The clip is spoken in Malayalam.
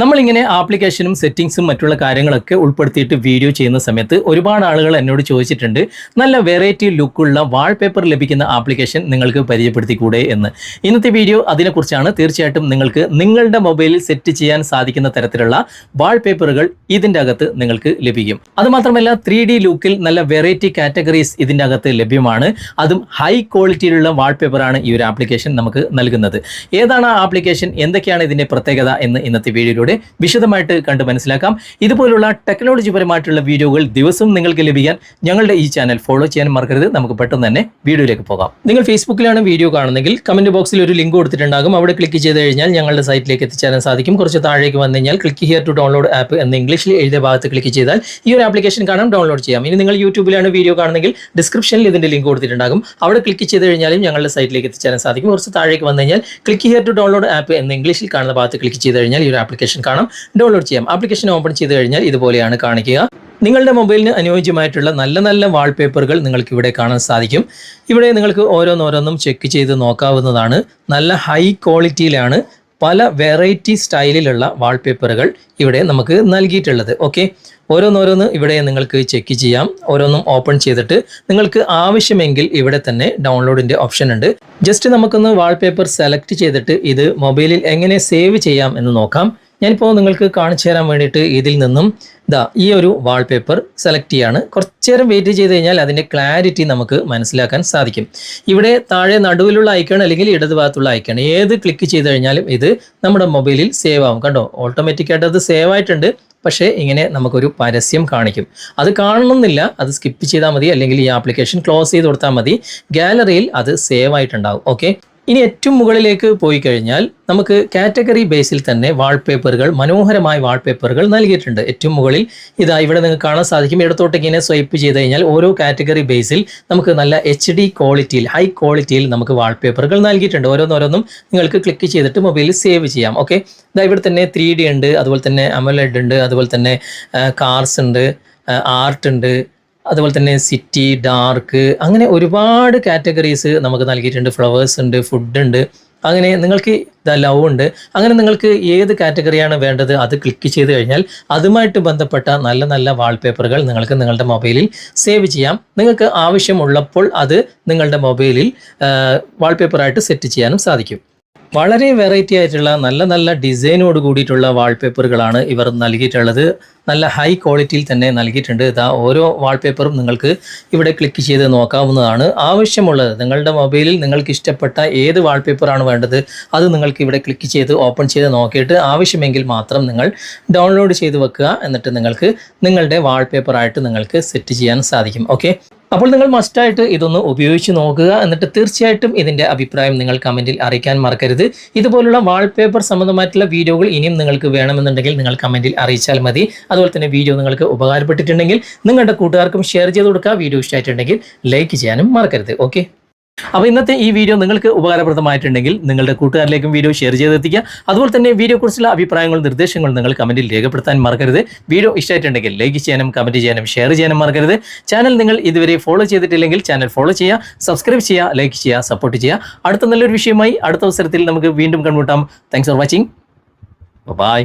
നമ്മളിങ്ങനെ ആപ്ലിക്കേഷനും സെറ്റിങ്സും മറ്റുള്ള കാര്യങ്ങളൊക്കെ ഉൾപ്പെടുത്തിയിട്ട് വീഡിയോ ചെയ്യുന്ന സമയത്ത് ഒരുപാട് ആളുകൾ എന്നോട് ചോദിച്ചിട്ടുണ്ട് നല്ല വെറൈറ്റി ലുക്കുള്ള വാൾപേപ്പർ ലഭിക്കുന്ന ആപ്ലിക്കേഷൻ നിങ്ങൾക്ക് പരിചയപ്പെടുത്തിക്കൂടെ എന്ന്. ഇന്നത്തെ വീഡിയോ അതിനെക്കുറിച്ചാണ് തീർച്ചയായിട്ടും നിങ്ങൾക്ക് നിങ്ങളുടെ മൊബൈലിൽ സെറ്റ് ചെയ്യാൻ സാധിക്കുന്ന തരത്തിലുള്ള വാൾപേപ്പറുകൾ ഇതിന്റെ അകത്ത് നിങ്ങൾക്ക് ലഭിക്കും. അതുമാത്രമല്ല ത്രീ ഡി ലുക്കിൽ നല്ല വെറൈറ്റി കാറ്റഗറീസ് ഇതിന്റെ അകത്ത് ലഭ്യമാണ്. അതും ഹൈ ക്വാളിറ്റിയിലുള്ള വാൾപേപ്പറാണ് ഈ ഒരു ആപ്ലിക്കേഷൻ നമുക്ക് നൽകുന്നത്. ഏതാണ് ആ ആപ്ലിക്കേഷൻ എന്തൊക്കെയാണ് ഇതിന്റെ പ്രത്യേകത എന്ന് ഇന്നത്തെ വീഡിയോയിലൂടെ വിശദമായിട്ട് കണ്ട് മനസ്സിലാക്കാം. ഇതുപോലുള്ള ടെക്നോളജി പരമായിട്ടുള്ള വീഡിയോകൾ ദിവസവും നിങ്ങൾക്ക് ലഭിക്കാൻ ഞങ്ങളുടെ ഈ ചാനൽ ഫോളോ ചെയ്യാൻ മറക്കരുത്. നമുക്ക് പെട്ടെന്ന് തന്നെ വീഡിയോയിലേക്ക് പോകാം. നിങ്ങൾ ഫേസ്ബുക്കിലാണ് വീഡിയോ കാണുന്നെങ്കിൽ കമന്റ് ബോക്സിൽ ഒരു ലിങ്ക് കൊടുത്തിട്ടുണ്ടാകും. അവിടെ ക്ലിക്ക് ചെയ്ത് കഴിഞ്ഞാൽ ഞങ്ങളുടെ സൈറ്റിലേക്ക് എത്തിച്ചേരാൻ സാധിക്കും. കുറച്ച് താഴേക്ക് വന്നു കഴിഞ്ഞാൽ click here to download app എന്ന് ഇംഗ്ലീഷിൽ എഴുതിയ ഭാഗത്ത് ക്ലിക്ക് ചെയ്താൽ ഈ ഒരു ആപ്ലിക്കേഷൻ കാണാം. ഡൗൺലോഡ് ചെയ്യാം. ഇനി നിങ്ങൾ യൂട്യൂബിലാണ് വീഡിയോ കാണുന്നെങ്കിൽ ഡിസ്ക്രിപ്ഷനിൽ ഇതിന്റെ ലിങ്ക് കൊടുത്തിട്ടുണ്ടാകും. അവിടെ ക്ലിക്ക് ചെയ്ത് കഴിഞ്ഞാലും ഞങ്ങളുടെ സൈറ്റിലേക്ക് എത്തിച്ചേരാൻ സാധിക്കും. കുറച്ച് താഴേക്ക് വന്നു കഴിഞ്ഞാൽ click here to download app എന്ന് ഇംഗ്ലീഷിൽ കാണുന്ന ഭാഗത്ത് ക്ലിക്ക് ചെയ്ത് കഴിഞ്ഞാൽ ഈ ഒരു ആപ്ലിക്കേഷൻ കാണാം. ഡൗൺലോഡ് ചെയ്യാം. ആപ്ലിക്കേഷൻ ഓപ്പൺ ചെയ്ത് കഴിഞ്ഞാൽ ഇതുപോലെയാണ് കാണിക്കുക. നിങ്ങളുടെ മൊബൈലിന് അനുയോജ്യമായിട്ടുള്ള നല്ല നല്ല വാൾപേപ്പറുകൾ നിങ്ങൾക്ക് ഇവിടെ കാണാൻ സാധിക്കും. ഇവിടെ നിങ്ങൾക്ക് ഓരോന്നോരോന്നും ചെക്ക് ചെയ്ത് നോക്കാവുന്നതാണ്. നല്ല ഹൈ ക്വാളിറ്റിയിലാണ് പല വെറൈറ്റി സ്റ്റൈലിലുള്ള വാൾപേപ്പറുകൾ ഇവിടെ നമുക്ക് നൽകിയിട്ടുള്ളത്. ഓക്കെ ഓരോന്നോരോന്ന് ഇവിടെ നിങ്ങൾക്ക് ചെക്ക് ചെയ്യാം. ഓരോന്നും ഓപ്പൺ ചെയ്തിട്ട് നിങ്ങൾക്ക് ആവശ്യമെങ്കിൽ ഇവിടെ തന്നെ ഡൗൺലോഡിന്റെ ഓപ്ഷൻ ഉണ്ട്. ജസ്റ്റ് നമുക്കൊന്ന് വാൾപേപ്പർ സെലക്ട് ചെയ്തിട്ട് ഇത് മൊബൈലിൽ എങ്ങനെ സേവ് ചെയ്യാം എന്ന് നോക്കാം. ഞാനിപ്പോൾ നിങ്ങൾക്ക് കാണിച്ചു തരാൻ വേണ്ടിയിട്ട് ഇതിൽ നിന്നും ഇതാ ഈ ഒരു വാൾപേപ്പർ സെലക്ട് ചെയ്യാണ്. കുറച്ചു നേരം വെയിറ്റ് ചെയ്ത് കഴിഞ്ഞാൽ അതിന്റെ ക്ലാരിറ്റി നമുക്ക് മനസ്സിലാക്കാൻ സാധിക്കും. ഇവിടെ താഴെ നടുവിലുള്ള ഐക്കൺ അല്ലെങ്കിൽ ഇടതുഭാഗത്തുള്ള ഐക്കൺ ഏത് ക്ലിക്ക് ചെയ്ത് കഴിഞ്ഞാലും ഇത് നമ്മുടെ മൊബൈലിൽ സേവ് ആവും. കണ്ടോ? ഓട്ടോമാറ്റിക്കായിട്ട് അത് സേവ് ആയിട്ടുണ്ട്. പക്ഷേ ഇങ്ങനെ നമുക്കൊരു പരസ്യം കാണിക്കും. അത് കാണണമെന്നില്ല. അത് സ്കിപ്പ് ചെയ്താൽ മതി. അല്ലെങ്കിൽ ഈ ആപ്ലിക്കേഷൻ ക്ലോസ് ചെയ്ത് കൊടുത്താൽ മതി. ഗാലറിയിൽ അത് സേവ് ആയിട്ടുണ്ടാവും. ഓക്കെ ഇനി ഏറ്റവും മുകളിലേക്ക് പോയി കഴിഞ്ഞാൽ നമുക്ക് കാറ്റഗറി ബേസിൽ തന്നെ വാൾപേപ്പറുകൾ മനോഹരമായ വാൾപേപ്പറുകൾ നൽകിയിട്ടുണ്ട്. ഏറ്റവും മുകളിൽ ഇതാ ഇവിടെ നിങ്ങൾക്ക് കാണാൻ സാധിക്കും. ഇടത്തോട്ട് ഇങ്ങനെ സ്വൈപ്പ് ചെയ്ത് കഴിഞ്ഞാൽ ഓരോ കാറ്റഗറി ബേസിൽ നമുക്ക് നല്ല എച്ച് ഡി ക്വാളിറ്റിയിൽ ഹൈ ക്വാളിറ്റിയിൽ നമുക്ക് വാൾപേപ്പറുകൾ നൽകിയിട്ടുണ്ട്. ഓരോന്നോരോന്നും നിങ്ങൾക്ക് ക്ലിക്ക് ചെയ്തിട്ട് മൊബൈലിൽ സേവ് ചെയ്യാം. ഓക്കെ ഇതാ ഇവിടെ തന്നെ ത്രീ ഉണ്ട് അതുപോലെ തന്നെ അമലഡ് ഉണ്ട് അതുപോലെ തന്നെ കാർസ് ഉണ്ട് ആർട്ട് ഉണ്ട് അതുപോലെ തന്നെ സിറ്റി ഡാർക്ക് അങ്ങനെ ഒരുപാട് കാറ്റഗറീസ് നമുക്ക് നൽകിയിട്ടുണ്ട്. ഫ്ലവേഴ്സ് ഉണ്ട് ഫുഡ് ഉണ്ട്. അങ്ങനെ നിങ്ങൾക്ക് ദ ലവ് ഉണ്ട്. അങ്ങനെ നിങ്ങൾക്ക് ഏത് കാറ്റഗറിയാണ് വേണ്ടത് അത് ക്ലിക്ക് ചെയ്ത് കഴിഞ്ഞാൽ അതുമായിട്ട് ബന്ധപ്പെട്ട നല്ല നല്ല വാൾപേപ്പറുകൾ നിങ്ങൾക്ക് നിങ്ങളുടെ മൊബൈലിൽ സേവ് ചെയ്യാം. നിങ്ങൾക്ക് ആവശ്യമുള്ളപ്പോൾ അത് നിങ്ങളുടെ മൊബൈലിൽ വാൾപേപ്പറായിട്ട് സെറ്റ് ചെയ്യാനും സാധിക്കും. വളരെ വെറൈറ്റി ആയിട്ടുള്ള നല്ല നല്ല ഡിസൈനോട് കൂടിയിട്ടുള്ള വാൾപേപ്പറുകളാണ് ഇവർ നൽകിയിട്ടുള്ളത്. നല്ല ഹൈ ക്വാളിറ്റിയിൽ തന്നെ നൽകിയിട്ടുണ്ട്. ഇതാ ഓരോ വാൾപേപ്പറും നിങ്ങൾക്ക് ഇവിടെ ക്ലിക്ക് ചെയ്ത് നോക്കാവുന്നതാണ്. ആവശ്യമുള്ളത് നിങ്ങളുടെ മൊബൈലിൽ നിങ്ങൾക്ക് ഇഷ്ടപ്പെട്ട ഏത് വാൾപേപ്പറാണ് വേണ്ടത് അത് നിങ്ങൾക്ക് ഇവിടെ ക്ലിക്ക് ചെയ്ത് ഓപ്പൺ ചെയ്ത് നോക്കിയിട്ട് ആവശ്യമെങ്കിൽ മാത്രം നിങ്ങൾ ഡൗൺലോഡ് ചെയ്ത് വെക്കുക. എന്നിട്ട് നിങ്ങൾക്ക് നിങ്ങളുടെ വാൾപേപ്പറായിട്ട് നിങ്ങൾക്ക് സെറ്റ് ചെയ്യാൻ സാധിക്കും. ഓക്കെ അപ്പോൾ നിങ്ങൾ മസ്റ്റായിട്ട് ഇതൊന്ന് ഉപയോഗിച്ച് നോക്കുക എന്നിട്ട് തീർച്ചയായിട്ടും ഇതിന്റെ അഭിപ്രായം നിങ്ങൾ കമന്റിൽ അറിയിക്കാൻ മറക്കരുത്. ഇതുപോലുള്ള വാൾപേപ്പർ സംബന്ധമായിട്ടുള്ള വീഡിയോകൾ ഇനിയും നിങ്ങൾക്ക് വേണമെന്നുണ്ടെങ്കിൽ നിങ്ങൾ കമന്റിൽ അറിയിച്ചാൽ മതി. അതുപോലെ തന്നെ വീഡിയോ നിങ്ങൾക്ക് ഉപകാരപ്പെട്ടിട്ടുണ്ടെങ്കിൽ നിങ്ങളുടെ കൂട്ടുകാർക്കും ഷെയർ ചെയ്ത് കൊടുക്കുക. വീഡിയോ ഇഷ്ടമായിട്ടുണ്ടെങ്കിൽ ലൈക്ക് ചെയ്യാനും മറക്കരുത്. ഓക്കെ അപ്പോൾ ഇന്നത്തെ ഈ വീഡിയോ നിങ്ങൾക്ക് ഉപകാരപ്രദമായിട്ടുണ്ടെങ്കിൽ നിങ്ങളുടെ കൂട്ടുകാരിലേക്കും വീഡിയോ ഷെയർ ചെയ്തെത്തിക്കുക. അതുപോലെ തന്നെ വീഡിയോ കുറിച്ചുള്ള അഭിപ്രായങ്ങളും നിർദ്ദേശങ്ങളും നിങ്ങൾ കമന്റിൽ രേഖപ്പെടുത്താൻ മറക്കരുത്. വീഡിയോ ഇഷ്ടമായിട്ടുണ്ടെങ്കിൽ ലൈക്ക് ചെയ്യാനും കമന്റ് ചെയ്യാനും ഷെയർ ചെയ്യാനും മറക്കരുത്. ചാനൽ നിങ്ങൾ ഇതുവരെ ഫോളോ ചെയ്തിട്ടില്ലെങ്കിൽ ചാനൽ ഫോളോ ചെയ്യുക സബ്സ്ക്രൈബ് ചെയ്യുക ലൈക്ക് ചെയ്യുക സപ്പോർട്ട് ചെയ്യുക. അടുത്ത നല്ലൊരു വിഷയമായി അടുത്ത അവസരത്തിൽ നമുക്ക് വീണ്ടും കണ്ടുമുട്ടാം. Thanks for watching bye